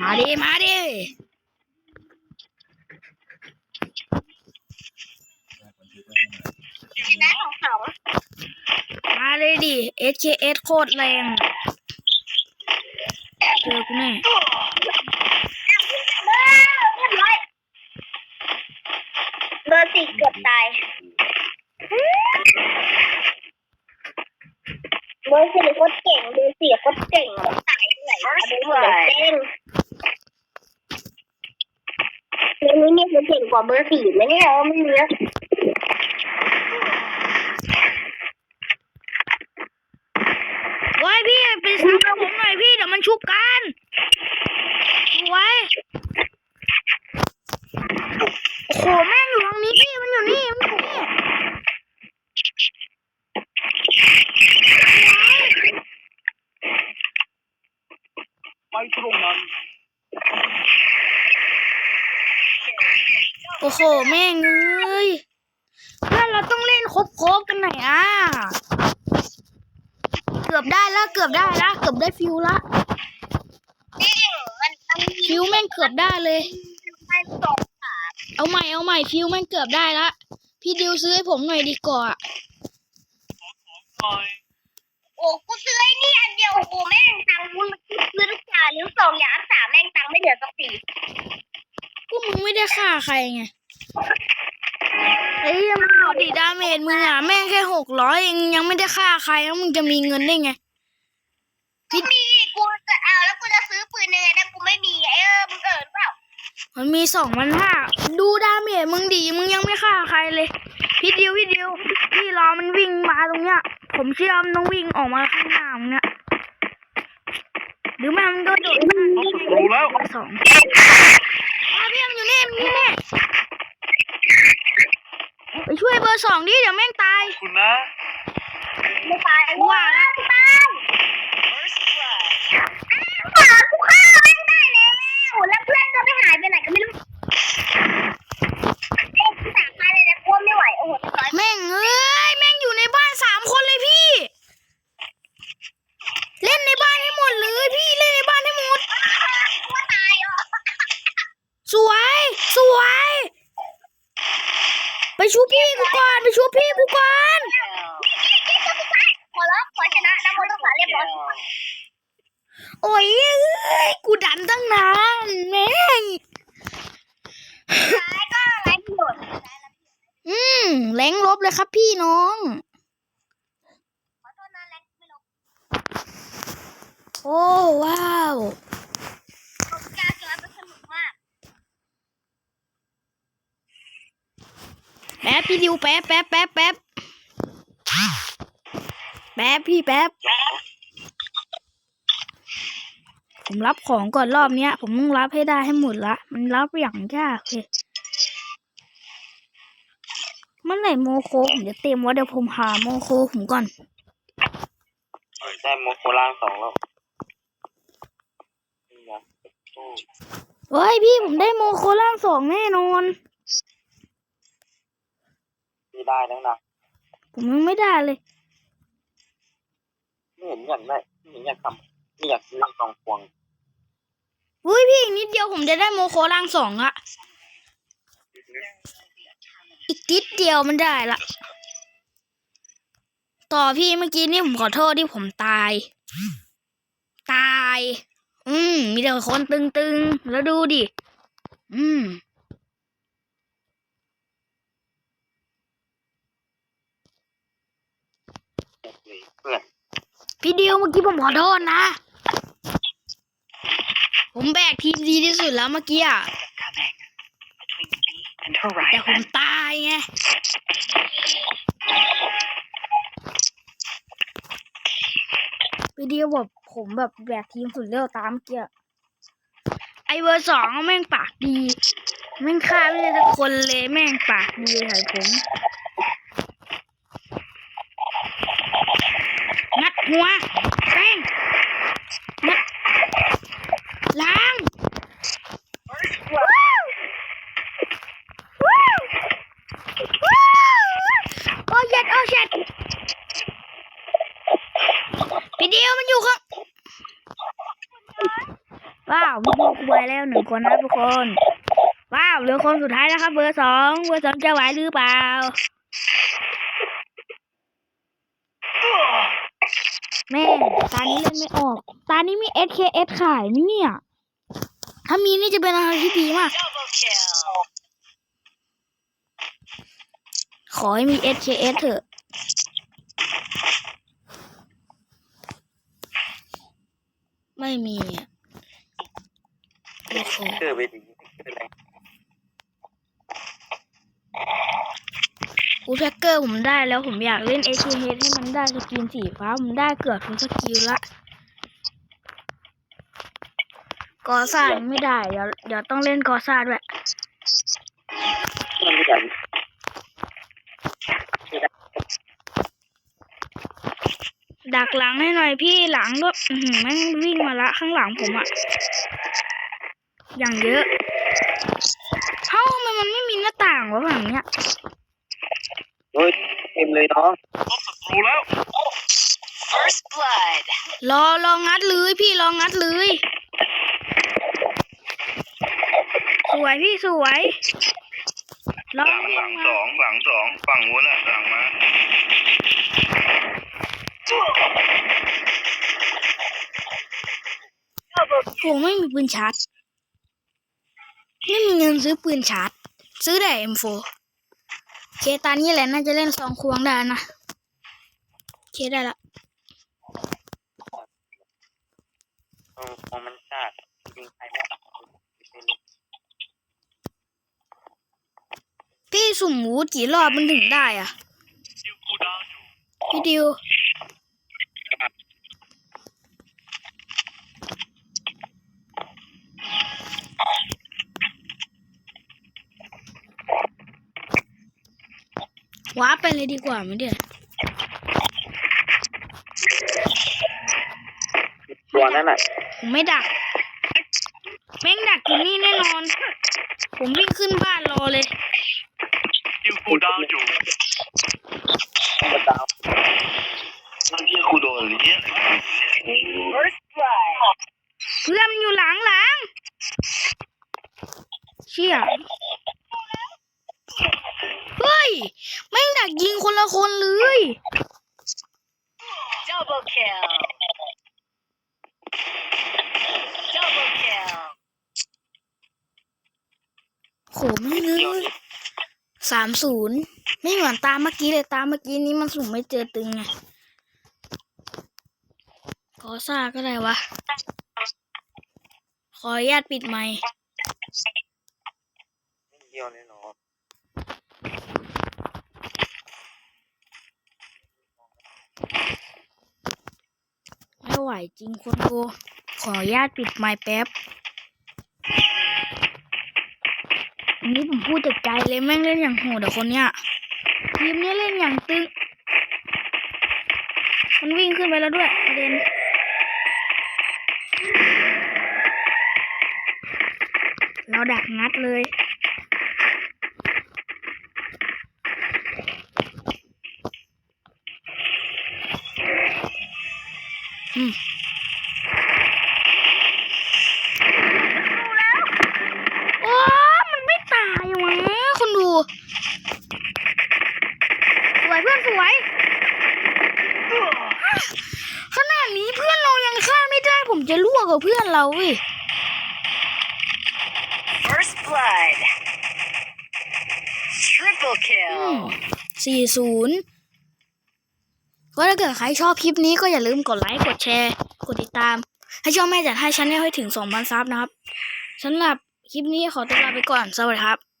มาดิ มาดิชนะของสองมาเลยดิ SKS โคตรแรงอะเจอกูแน่เรียบร้อยเบอร์สี่เกือบตาย เบอร์สี่โคตรเก่ง เบอร์สี่โคตรเก่งอะตายที่ไหนวะเบอร์สี่เก่งเรื่องนี้มีคนเกว่าเบอร์สี่ไหมเนี่ยว่าไม่มีนะไว้พี่ไปซ้ำกับผมหน่อยพี่เดี๋ยวมันชุบกันไว้โอ้โห แม่งอยู่ตรงนี้พี่ มันอยู่นี่ มันอยู่นี่ ไปตรงนั้น โอ้โหแม่งเอ้ยเพื่อนเราต้องเล่นครบๆกันหน่อยอะ เกือบได้แล้วเกือบได้ละเกือบได้ฟิวละเก่งมันต้องมีฟิวแม่งเกือบได้เลยมันสองขาเอาใหม่เอาใหม่ฟิวแม่งเกือบได้ละพี่ดิวซื้อให้ผมหน่อยดีกว่าหน่อยโอ้กูซื้อไอ้นี่อันเดียวโอ้โหแม่งตังค์กูซื้อทุกอย่างนิ้วสองอย่างสามแม่งตังค์ไม่เหลือสักสี่ก็มึงไม่ได้ฆ่าใครไง ไอ้เหี้ยังมึงดูดิดาเมจมึงอะแม่งแค่หกร้อยเองยังไม่ได้ฆ่าใครแล้วมึงจะมีเงินได้ไงกูมีกูจะเอาแล้วกูจะซื้อปืนยังไงนะกูไม่มีเออมึงเอิญเปล่ามันมีสองพันห้าดูดาเมจมึงดีมึงยังไม่ฆ่าใครเลยพี่ดิวพี่ดิวพี่รอมันวิ่งมาตรงเนี้ย ผมเชื่อมันต้องวิ่งออกมาข้างหน้ามึงเนี่ยหรือไม่มันก็โดดมาต้องสุดรู้แล้วเบอร์สองอาพี่มันอยู่นี่มันอยู่นี่ไป ช่วยเบอร์สองดิเดี๋ยวแม่งตาย คุณนะ ไม่ตายว่าแล้วกูตายหมากูฆ่าแม่งได้แล้วแล้วเพื่อนก็ไม่หายไปไหนก็ไม่รู้เอ้ยกูสามพันเลยนะกูว่าไม่ไหวโอ้โหเรียบร้อย แม่งเอ้ยแม่งอยู่ในบ้านสามคนเลยพี่ เล่นในบ้านให้หมดเลยพี่เล่นในบ้านให้หมด กูว่าตายอะ สวย สวย ไปชูพี่ ก่อนไปชูพี่กูก่อนขอแล้วขอชนะนะโมต้องสาเรียบร้อยโอ้ยเอ้ยกูดันตั้งนานแม่งท้ายก็ไร้ประโยชน์อืมแรงลบเลยครับพี่น้องขอโทษนะแล็กไม่ลงโอ้ว้าว ผมกล้าเกินมันสนุกมาก แป๊บพี่ดิวแป๊บแป๊บแป๊บแป๊บแป๊บพี่แป๊บผมรับของก่อนรอบเนี้ย ผมต้องรับให้ได้ให้หมดละ มันรับอย่างยากเลยเมื่อไหร่โมโคผมจะเต็มวะเดี๋ยวผมหาโมโคผมก่อนได้โมโคล่างสองแล้วนี่นะตู้เฮ้ยพี่ผมได้โมโคล่างสองแน่นอน ที่ได้แล้วนะผมยังไม่ได้เลยไม่เห็นอยากได้ไม่เห็นอยากทำไม่อยากซื้อสองพวงอุ้ยพี่อีกนิดเดียวผมจะได้โมโคล่างสองละอีกนิดเดียวมันได้ละต่อพี่เมื่อกี้นี่ผมขอโทษที่ผมตาย ตาย อืมมีแต่คนตึงๆ แล้วดูดิ อืม เพื่อนพี่ดิวเมื่อกี้ผมขอโทษนะ ผมแบกทีมดีที่สุดแล้วเมื่อกี้อะแต่ผมตายไงพี่ดิวบอกผมแบบแบกทีมสุดเร็วตามเมื่อกี้ไอเบอร์สองแม่งปากดี แม่งฆ่าไม่ได้สักคนเลยแม่งปากดีใส่ผม งัด หัวแป้งงัดล้างว้าวว้าวว้าวโอ้เช็ดโอ้ช็ดพี่เดียวมันอยู่ข้างว้าวพี่ดูกูไปแล้วหนึ่งคนนะทุกคน ว้าวเหลือคนสุดท้ายแล้วครับเบอร์สองเบอร์สองจะไหวหรือเปล่า แม่ตานี้เล่นไม่ออก ตานี้มี SKS ขายไหมเนี่ย ถ้ามีนี่จะเป็นอะไรที่ดีมาก ขอให้มี SKS เถอะไม่มีอะโอ้โห อูแท็กเกอร์ผมได้แล้วผมอยากเล่น SKS ให้มันได้สกินสีฟ้าผมได้เกือบทุกสกิลละกอซ่าไม่ได้ เดี๋ยวเดี๋ยวต้องเล่นกอซ่าด้วยดักหลังให้หน่อยพี่หลังด้วยแม่งวิ่งมาละข้างหลังผมอะอย่างเยอะเอ้าทำไมมันไม่มีหน้าต่างวะฝั่งเนี้ย เฮ้ยเต็มเลยน้อง First blood รอรองัดเลยพี่รองัดเลยสวยพี่สวยรอหลังหลังสองหลังสองฝั่งนู้นอะหลังมาโหไม่มีปืนชาร์จไม่มีเงินซื้อปืนชาร์จซื้อแต่ M4 โอ เคตอนนี้แหละน่าจะเล่นซองควงได้นะโอเคได้ละเออมองมันชาติยิงใครไม่ตัดพี่สุ่มหมูกี่รอบมันถึงได้อะพี่ดิว ว้าร์ปไปเลยดีกว่าไหมเดี๋ยวตัวนั้นอะผมไม่ดัก แม่งดักอยู่นี่แน่นอน ผมวิ่งขึ้นบ้านรอเลยยิงกูดาวอยู่ ตัวดาว มันที่กูโดนหรือเนี่ย First blood เพื่อนมันอยู่หลังหลัง เชี่ย เฮ้ยแม่งดักยิงคนละคนเลย Double kill Double kill โหแม่งเลยสามศูนย์ไม่เหมือนตามเมื่อกี้เลยตามเมื่อกี้นี้มันสุ่มไม่เจอตึงไงกอซ่าก็ได้วะ ขออนุญาตปิดไมค์ เดียวเลยเนาะ ไม่ไหวจริงคนดู ขออนุญาตปิดไมค์แป๊บอันนี้ผมพูดจากใจเลยแม่งเล่นอย่างโหดแต่คนเนี้ยทีมเนี้ยเล่นอย่างตึง มันวิ่งขึ้นไปแล้วด้วยประเด็นเราดักงัดเลย อืม โอ้มันไม่ตายวะคนดู สวยเพื่อนสวย ขนาดนี้เพื่อนเรายังฆ่าไม่ได้ ผมจะลวกกับเพื่อนเราเว้ย First blood Triple สี่ kill ศูนย์ ก็ถ้าเกิดใครชอบคลิปนี้ก็อย่าลืมกดไลค์ กดแชร์ กดติดตาม ให้ช่องแม่จัดให้ชั้นให้ถึงสองพันซับนะครับสำหรับคลิปนี้ขอตัวลาไปก่อน สวัสดีครับ